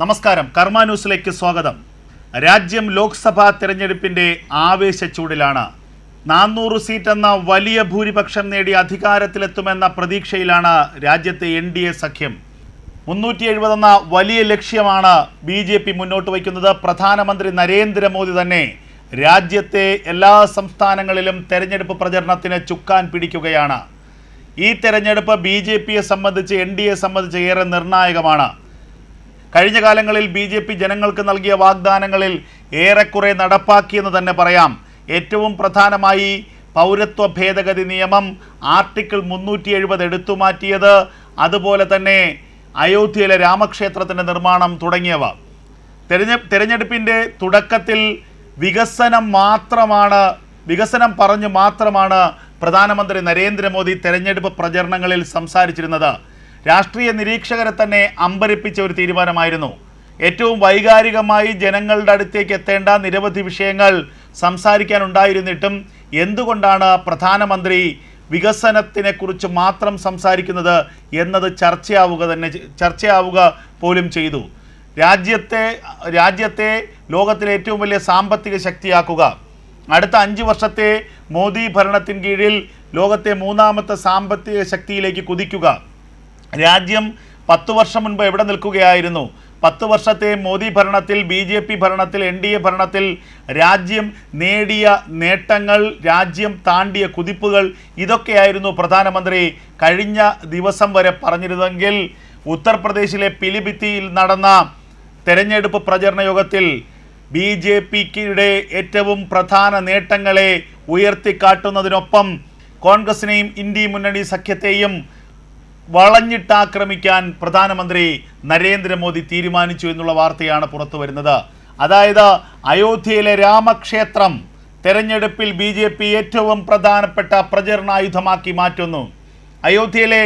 നമസ്കാരം. കർമ്മ ന്യൂസിലേക്ക് സ്വാഗതം. രാജ്യം ലോക്സഭാ തെരഞ്ഞെടുപ്പിന്റെ ആവേശച്ചൂടിലാണ് നാനൂറ് സീറ്റ് എന്ന വലിയ ഭൂരിപക്ഷം നേടി അധികാരത്തിലെത്തുമെന്ന പ്രതീക്ഷയിലാണ് രാജ്യത്തെ എൻ ഡി എ സഖ്യം. മുന്നൂറ്റി എഴുപതെന്ന വലിയ ലക്ഷ്യമാണ് ബി ജെ പി മുന്നോട്ട് വയ്ക്കുന്നത്. പ്രധാനമന്ത്രി നരേന്ദ്രമോദി തന്നെ രാജ്യത്തെ എല്ലാ സംസ്ഥാനങ്ങളിലും തെരഞ്ഞെടുപ്പ് പ്രചരണത്തിന് ചുക്കാൻ പിടിക്കുകയാണ്. ഈ തെരഞ്ഞെടുപ്പ് ബി ജെ പിയെ സംബന്ധിച്ച് എൻ ഡി എ സംബന്ധിച്ച് ഏറെ നിർണായകമാണ്. കഴിഞ്ഞ കാലങ്ങളിൽ ബി ജെ പി ജനങ്ങൾക്ക് നൽകിയ വാഗ്ദാനങ്ങളിൽ ഏറെക്കുറെ നടപ്പാക്കിയെന്ന് തന്നെ പറയാം. ഏറ്റവും പ്രധാനമായി പൗരത്വ ഭേദഗതി നിയമം ആർട്ടിക്കിൾ മുന്നൂറ്റി എഴുപത് എടുത്തുമാറ്റിയത് അതുപോലെ തന്നെ അയോധ്യയിലെ രാമക്ഷേത്രത്തിന്റെ നിർമ്മാണം തുടങ്ങിയവ. തെരഞ്ഞ തെരഞ്ഞെടുപ്പിന്റെ തുടക്കത്തിൽ വികസനം മാത്രമാണ് വികസനം പറഞ്ഞു മാത്രമാണ് പ്രധാനമന്ത്രി നരേന്ദ്രമോദി തെരഞ്ഞെടുപ്പ് പ്രചരണങ്ങളിൽ സംസാരിച്ചിരുന്നത്. രാഷ്ട്രീയ നിരീക്ഷകരെ തന്നെ അമ്പരിപ്പിച്ച ഒരു തീരുമാനമായിരുന്നു. ഏറ്റവും വൈകാരികമായി ജനങ്ങളുടെ അടുത്തേക്ക് എത്തേണ്ട നിരവധി വിഷയങ്ങൾ സംസാരിക്കാനുണ്ടായിരുന്നിട്ടും എന്തുകൊണ്ടാണ് പ്രധാനമന്ത്രി വികസനത്തിനെക്കുറിച്ച് മാത്രം സംസാരിക്കുന്നത് എന്നത് ചർച്ചയാവുക തന്നെ ചർച്ചയാവുക പോലും ചെയ്തു. രാജ്യത്തെ രാജ്യത്തെ ലോകത്തിലെ ഏറ്റവും വലിയ സാമ്പത്തിക ശക്തിയാക്കുക. അടുത്ത അഞ്ച് വർഷത്തെ മോദി ഭരണത്തിൻ കീഴിൽ ലോകത്തെ മൂന്നാമത്തെ സാമ്പത്തിക ശക്തിയിലേക്ക് കുതിക്കുക. രാജ്യം പത്തു വർഷം മുൻപ് എവിടെ നിൽക്കുകയായിരുന്നു? പത്ത് വർഷത്തെ മോദി ഭരണത്തിൽ ബി ജെ പി ഭരണത്തിൽ എൻ ഡി എ ഭരണത്തിൽ രാജ്യം നേടിയ നേട്ടങ്ങൾ രാജ്യം താണ്ടിയ കുതിപ്പുകൾ ഇതൊക്കെയായിരുന്നു പ്രധാനമന്ത്രി കഴിഞ്ഞ ദിവസം വരെ പറഞ്ഞിരുന്നെങ്കിൽ ഉത്തർപ്രദേശിലെ പിലിഭിത്തിയിൽ നടന്ന തെരഞ്ഞെടുപ്പ് പ്രചരണ യോഗത്തിൽ ബി ജെ പിയുടെ ഏറ്റവും പ്രധാന നേട്ടങ്ങളെ ഉയർത്തിക്കാട്ടുന്നതിനൊപ്പം കോൺഗ്രസിനെയും ഇന്ത്യ മുന്നണി സഖ്യത്തെയും വളഞ്ഞിട്ടാക്രമിക്കാൻ പ്രധാനമന്ത്രി നരേന്ദ്രമോദി തീരുമാനിച്ചു എന്നുള്ള വാർത്തയാണ് പുറത്തു വരുന്നത്. അതായത് അയോധ്യയിലെ രാമക്ഷേത്രം തെരഞ്ഞെടുപ്പിൽ ബി ജെ പി ഏറ്റവും പ്രധാനപ്പെട്ട പ്രചരണായുധമാക്കി മാറ്റുന്നു. അയോധ്യയിലെ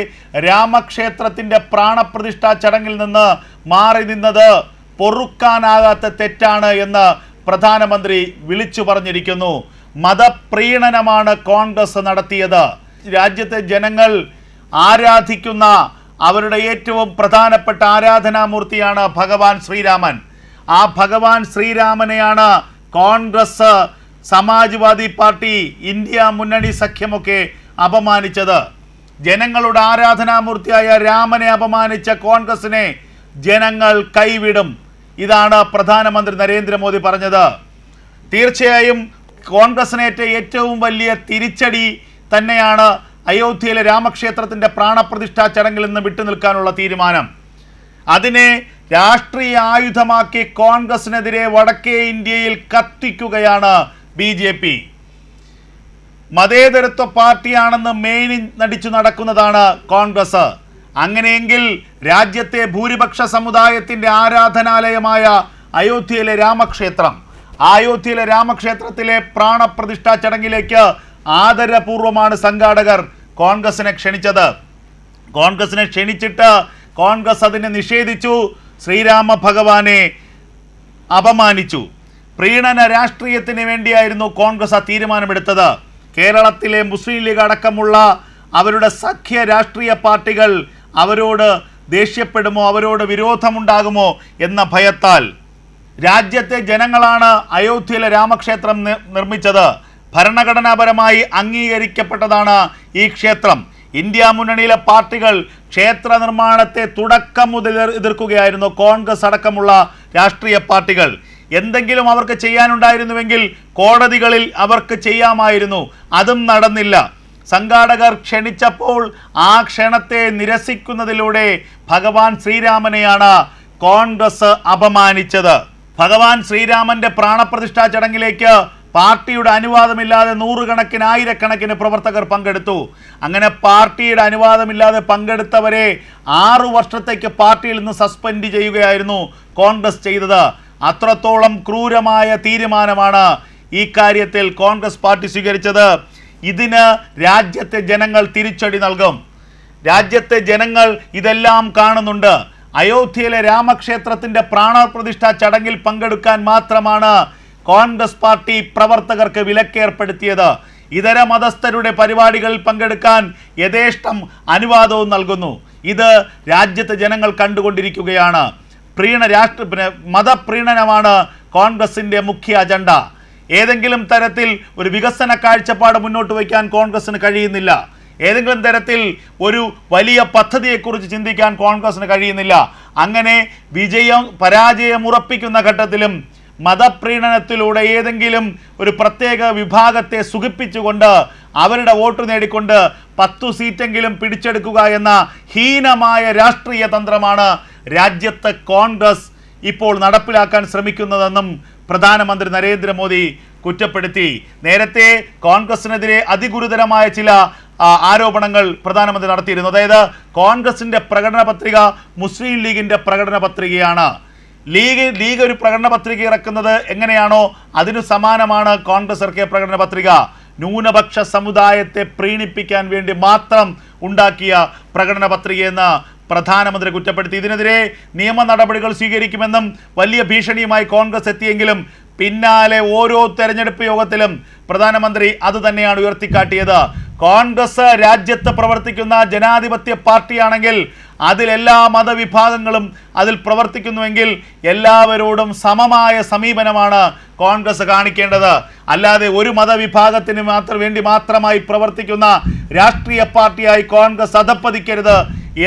രാമക്ഷേത്രത്തിന്റെ പ്രാണപ്രതിഷ്ഠാ ചടങ്ങിൽ നിന്ന് മാറി നിന്നത് പൊറുക്കാനാകാത്ത തെറ്റാണ് എന്ന് പ്രധാനമന്ത്രി വിളിച്ചു പറഞ്ഞിരിക്കുന്നു. മതപ്രീണനമാണ് കോൺഗ്രസ് നടത്തിയത്. രാജ്യത്തെ ജനങ്ങൾ ആരാധിക്കുന്ന അവരുടെ ഏറ്റവും പ്രധാനപ്പെട്ട ആരാധനാമൂർത്തിയാണ് ഭഗവാൻ ശ്രീരാമൻ. ആ ഭഗവാൻ ശ്രീരാമനെയാണ് കോൺഗ്രസ് സമാജ്വാദി പാർട്ടി ഇന്ത്യ മുന്നണി സഖ്യമൊക്കെ അപമാനിച്ചത്. ജനങ്ങളുടെ ആരാധനാമൂർത്തിയായ രാമനെ അപമാനിച്ച കോൺഗ്രസിനെ ജനങ്ങൾ കൈവിടും. ഇതാണ് പ്രധാനമന്ത്രി നരേന്ദ്രമോദി പറഞ്ഞത്. തീർച്ചയായും കോൺഗ്രസിനേറ്റ ഏറ്റവും വലിയ തിരിച്ചടി തന്നെയാണ് അയോധ്യയിലെ രാമക്ഷേത്രത്തിന്റെ പ്രാണപ്രതിഷ്ഠാ ചടങ്ങിൽ നിന്ന് വിട്ടുനിൽക്കാനുള്ള തീരുമാനം. അതിനെ രാഷ്ട്രീയ ആയുധമാക്കി കോൺഗ്രസിനെതിരെ വടക്കേ ഇന്ത്യയിൽ കത്തിക്കുകയാണ് ബി ജെ പി. മതേതരത്വ പാർട്ടിയാണെന്ന് മെയിൻ നടിച്ചു നടക്കുന്നതാണ് കോൺഗ്രസ്. അങ്ങനെയെങ്കിൽ രാജ്യത്തെ ഭൂരിപക്ഷ സമുദായത്തിന്റെ ആരാധനാലയമായ അയോധ്യയിലെ രാമക്ഷേത്രം അയോധ്യയിലെ രാമക്ഷേത്രത്തിലെ പ്രാണപ്രതിഷ്ഠാ ചടങ്ങിലേക്ക് ആദരപൂർവമാണ് സംഘാടകർ കോൺഗ്രസിനെ ക്ഷണിച്ചത്. കോൺഗ്രസിനെ ക്ഷണിച്ചിട്ട് കോൺഗ്രസ് അതിനെ നിഷേധിച്ചു. ശ്രീരാമ ഭഗവാനെ അപമാനിച്ചു. പ്രീണന രാഷ്ട്രീയത്തിന് വേണ്ടിയായിരുന്നു കോൺഗ്രസ് ആ തീരുമാനമെടുത്തത്. കേരളത്തിലെ മുസ്ലിം ലീഗ് അടക്കമുള്ള അവരുടെ സഖ്യ രാഷ്ട്രീയ പാർട്ടികൾ അവരോട് ദേഷ്യപ്പെടുമോ അവരോട് വിരോധമുണ്ടാകുമോ എന്ന ഭയത്താൽ. രാജ്യത്തെ ജനങ്ങളാണ് അയോധ്യയിലെ രാമക്ഷേത്രം നിർമ്മിച്ചത്. ഭരണഘടനാപരമായി അംഗീകരിക്കപ്പെട്ടതാണ് ഈ ക്ഷേത്രം. ഇന്ത്യ മുന്നണിയിലെ പാർട്ടികൾ ക്ഷേത്ര നിർമ്മാണത്തെ തുടക്കം മുതൽ എതിർക്കുകയായിരുന്നു കോൺഗ്രസ് അടക്കമുള്ള രാഷ്ട്രീയ പാർട്ടികൾ. എന്തെങ്കിലും അവർക്ക് ചെയ്യാനുണ്ടായിരുന്നുവെങ്കിൽ കോടതികളിൽ അവർക്ക് ചെയ്യാമായിരുന്നു. അതും നടന്നില്ല. സംഘാടകർ ക്ഷണിച്ചപ്പോൾ ആ ക്ഷണത്തെ നിരസിക്കുന്നതിലൂടെ ഭഗവാൻ ശ്രീരാമനെയാണ് കോൺഗ്രസ് അപമാനിച്ചത്. ഭഗവാൻ ശ്രീരാമന്റെ പ്രാണപ്രതിഷ്ഠാ ചടങ്ങിലേക്ക് പാർട്ടിയുടെ അനുവാദമില്ലാതെ നൂറുകണക്കിന് ആയിരക്കണക്കിന് പ്രവർത്തകർ പങ്കെടുത്തു. അങ്ങനെ പാർട്ടിയുടെ അനുവാദമില്ലാതെ പങ്കെടുത്തവരെ ആറു വർഷത്തേക്ക് പാർട്ടിയിൽ നിന്ന് സസ്പെൻഡ് ചെയ്യുകയായിരുന്നു കോൺഗ്രസ് ചെയ്തത്. അത്രത്തോളം ക്രൂരമായ തീരുമാനമാണ് ഈ കാര്യത്തിൽ കോൺഗ്രസ് പാർട്ടി സ്വീകരിച്ചത്. ഇതിന് രാജ്യത്തെ ജനങ്ങൾ തിരിച്ചടി നൽകും. രാജ്യത്തെ ജനങ്ങൾ ഇതെല്ലാം കാണുന്നുണ്ട്. അയോധ്യയിലെ രാമക്ഷേത്രത്തിന്റെ പ്രാണപ്രതിഷ്ഠാ ചടങ്ങിൽ പങ്കെടുക്കാൻ മാത്രമാണ് കോൺഗ്രസ് പാർട്ടി പ്രവർത്തകർക്ക് വിലക്കേർപ്പെടുത്തിയത്. ഇതര മതസ്ഥരുടെ പരിപാടികളിൽ പങ്കെടുക്കാൻ യഥേഷ്ടം അനുവാദവും നൽകുന്നു. ഇത് രാജ്യത്തെ ജനങ്ങൾ കണ്ടുകൊണ്ടിരിക്കുകയാണ്. പ്രീണ രാഷ്ട്ര മതപ്രീണനമാണ് കോൺഗ്രസിന്റെ മുഖ്യ അജണ്ട. ഏതെങ്കിലും തരത്തിൽ ഒരു വികസന കാഴ്ചപ്പാട് മുന്നോട്ട് വയ്ക്കാൻ കോൺഗ്രസ്സിന് കഴിയുന്നില്ല. ഏതെങ്കിലും തരത്തിൽ ഒരു വലിയ പദ്ധതിയെക്കുറിച്ച് ചിന്തിക്കാൻ കോൺഗ്രസ്സിന് കഴിയുന്നില്ല. അങ്ങനെ വിജയം പരാജയം ഉറപ്പിക്കുന്ന ഘട്ടത്തിലും മതപ്രീണനത്തിലൂടെ ഏതെങ്കിലും ഒരു പ്രത്യേക വിഭാഗത്തെ സുഖിപ്പിച്ചുകൊണ്ട് അവരുടെ വോട്ട് നേടിക്കൊണ്ട് പത്തു സീറ്റെങ്കിലും പിടിച്ചെടുക്കുക എന്ന ഹീനമായ രാഷ്ട്രീയ തന്ത്രമാണ് രാജ്യത്തെ കോൺഗ്രസ് ഇപ്പോൾ നടപ്പിലാക്കാൻ ശ്രമിക്കുന്നതെന്നും പ്രധാനമന്ത്രി നരേന്ദ്രമോദി കുറ്റപ്പെടുത്തി. നേരത്തെ കോൺഗ്രസിനെതിരെ അതിഗുരുതരമായ ചില ആരോപണങ്ങൾ പ്രധാനമന്ത്രി നടത്തിയിരുന്നു. അതായത് കോൺഗ്രസിന്റെ പ്രകടന പത്രിക മുസ്ലിം ലീഗിന്റെ പ്രകടന പത്രികയാണ് ലീഗ് ലീഗ് ഒരു പ്രകടന പത്രിക ഇറക്കുന്നത് എങ്ങനെയാണോ അതിനു സമാനമാണ് കോൺഗ്രസ് ഇറക്കിയ പ്രകടന പത്രിക. ന്യൂനപക്ഷ സമുദായത്തെ പ്രീണിപ്പിക്കാൻ വേണ്ടി മാത്രം ഉണ്ടാക്കിയ പ്രകടന പത്രികയെന്ന് പ്രധാനമന്ത്രി കുറ്റപ്പെടുത്തി. ഇതിനെതിരെ നിയമ നടപടികൾ സ്വീകരിക്കുമെന്നും വലിയ ഭീഷണിയുമായി കോൺഗ്രസ് എത്തിയെങ്കിലും പിന്നാലെ ഓരോ തെരഞ്ഞെടുപ്പ് യോഗത്തിലും പ്രധാനമന്ത്രി അത് തന്നെയാണ് ഉയർത്തിക്കാട്ടിയത്. കോൺഗ്രസ് രാജ്യത്ത് പ്രവർത്തിക്കുന്ന ജനാധിപത്യ പാർട്ടിയാണെങ്കിൽ അതിലെല്ലാ മതവിഭാഗങ്ങളും അതിൽ പ്രവർത്തിക്കുന്നുവെങ്കിൽ എല്ലാവരോടും സമമായ സമീപനമാണ് കോൺഗ്രസ് കാണിക്കേണ്ടത്. അല്ലാതെ ഒരു മതവിഭാഗത്തിന് മാത്രം വേണ്ടി മാത്രമായി പ്രവർത്തിക്കുന്ന രാഷ്ട്രീയ പാർട്ടിയായി കോൺഗ്രസ് അധപ്പതിക്കരുത്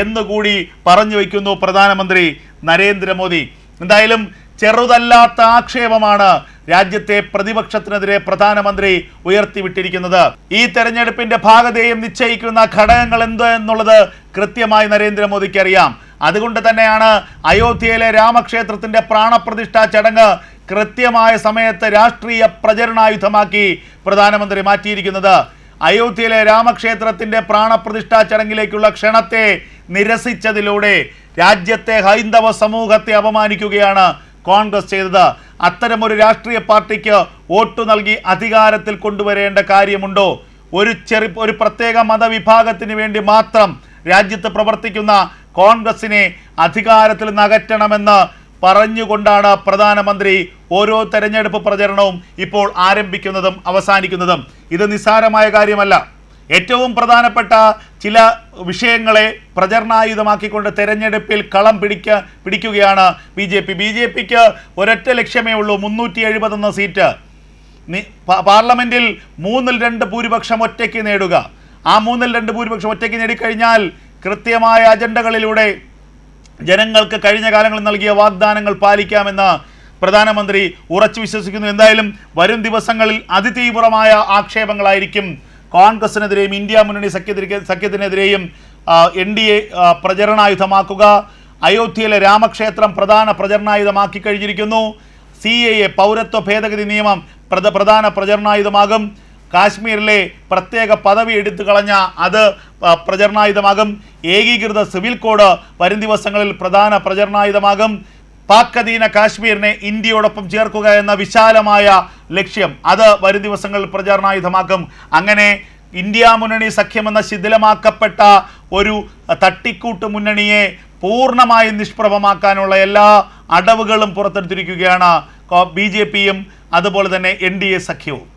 എന്നുകൂടി പറഞ്ഞു വയ്ക്കുന്നു പ്രധാനമന്ത്രി നരേന്ദ്രമോദി. എന്തായാലും ചെറുതല്ലാത്ത ആക്ഷേപമാണ് രാജ്യത്തെ പ്രതിപക്ഷത്തിനെതിരെ പ്രധാനമന്ത്രി ഉയർത്തിവിട്ടിരിക്കുന്നത്. ഈ തെരഞ്ഞെടുപ്പിന്റെ ഭാഗതയും നിശ്ചയിക്കുന്ന ഘടകങ്ങൾ എന്തോ എന്നുള്ളത് കൃത്യമായി നരേന്ദ്രമോദിക്ക് അറിയാം. അതുകൊണ്ട് തന്നെയാണ് അയോധ്യയിലെ രാമക്ഷേത്രത്തിന്റെ പ്രാണപ്രതിഷ്ഠാ ചടങ്ങ് കൃത്യമായ സമയത്ത് രാഷ്ട്രീയ പ്രചരണായുധമാക്കി പ്രധാനമന്ത്രി മാറ്റിയിരിക്കുന്നത്. അയോധ്യയിലെ രാമക്ഷേത്രത്തിന്റെ പ്രാണപ്രതിഷ്ഠാ ചടങ്ങിലേക്കുള്ള ക്ഷണത്തെ നിരസിച്ചതിലൂടെ രാജ്യത്തെ ഹൈന്ദവ സമൂഹത്തെ അപമാനിക്കുകയാണ് കോൺഗ്രസ് ചെയ്തത്. അത്തരമൊരു രാഷ്ട്രീയ പാർട്ടിക്ക് വോട്ട് നൽകി അധികാരത്തിൽ കൊണ്ടുവരേണ്ട കാര്യമുണ്ടോ? ഒരു ചെറു ഒരു പ്രത്യേക മതവിഭാഗത്തിന് വേണ്ടി മാത്രം രാജ്യത്ത് പ്രവർത്തിക്കുന്ന കോൺഗ്രസിനെ അധികാരത്തിൽ നകറ്റണമെന്ന് പറഞ്ഞുകൊണ്ടാണ് പ്രധാനമന്ത്രി ഓരോ തെരഞ്ഞെടുപ്പ് പ്രചരണവും ഇപ്പോൾ ആരംഭിക്കുന്നതും അവസാനിക്കുന്നതും. ഇത് നിസ്സാരമായ കാര്യമല്ല. ഏറ്റവും പ്രധാനപ്പെട്ട ചില വിഷയങ്ങളെ പ്രചരണായുധമാക്കിക്കൊണ്ട് തെരഞ്ഞെടുപ്പിൽ കളം പിടിക്ക പിടിക്കുകയാണ് B J P. B J പിക്ക് ഒരൊറ്റ ലക്ഷ്യമേ ഉള്ളൂ മുന്നൂറ്റി എഴുപതെന്ന സീറ്റ്. പാർലമെന്റിൽ മൂന്നിൽ രണ്ട് ഭൂരിപക്ഷം ഒറ്റയ്ക്ക് നേടുക. ആ മൂന്നിൽ രണ്ട് ഭൂരിപക്ഷം ഒറ്റയ്ക്ക് നേടിക്കഴിഞ്ഞാൽ കൃത്യമായ അജണ്ടകളിലൂടെ ജനങ്ങൾക്ക് കഴിഞ്ഞ കാലങ്ങളിൽ നൽകിയ വാഗ്ദാനങ്ങൾ പാലിക്കാമെന്ന് പ്രധാനമന്ത്രി ഉറച്ചു വിശ്വസിക്കുന്നു. എന്തായാലും വരും ദിവസങ്ങളിൽ അതിതീവ്രമായ ആക്ഷേപങ്ങളായിരിക്കും കോൺഗ്രസിനെതിരെയും ഇന്ത്യ മുന്നണി സഖ്യത്തിന് സഖ്യത്തിനെതിരെയും എൻ ഡി എ പ്രചരണായുധമാക്കുക. അയോധ്യയിലെ രാമക്ഷേത്രം പ്രധാന പ്രചരണായുധമാക്കി കഴിഞ്ഞിരിക്കുന്നു. സി എ എ പൗരത്വ ഭേദഗതി നിയമം പ്രധ പ്രധാന പ്രചരണായുധമാകും. കാശ്മീരിലെ പ്രത്യേക പദവി എടുത്തു കളഞ്ഞ അത് പ്രചരണായുധമാകും. ഏകീകൃത സിവിൽ കോഡ് വരും ദിവസങ്ങളിൽ പ്രധാന പ്രചരണായുധമാകും. പാക് അധീന കാശ്മീരിനെ ഇന്ത്യയോടൊപ്പം ചേർക്കുക എന്ന വിശാലമായ ലക്ഷ്യം. അത് വരും ദിവസങ്ങളിൽ പ്രചാരണായുധമാക്കും. അങ്ങനെ ഇന്ത്യ മുന്നണി സഖ്യമെന്ന ശിഥിലമാക്കപ്പെട്ട ഒരു തട്ടിക്കൂട്ട് മുന്നണിയെ പൂർണമായും നിഷ്പ്രഭമാക്കാനുള്ള എല്ലാ അടവുകളും പുറത്തെടുത്തിരിക്കുകയാണ് ബി ജെ പിയും അതുപോലെ തന്നെ എൻ ഡി എ സഖ്യവും.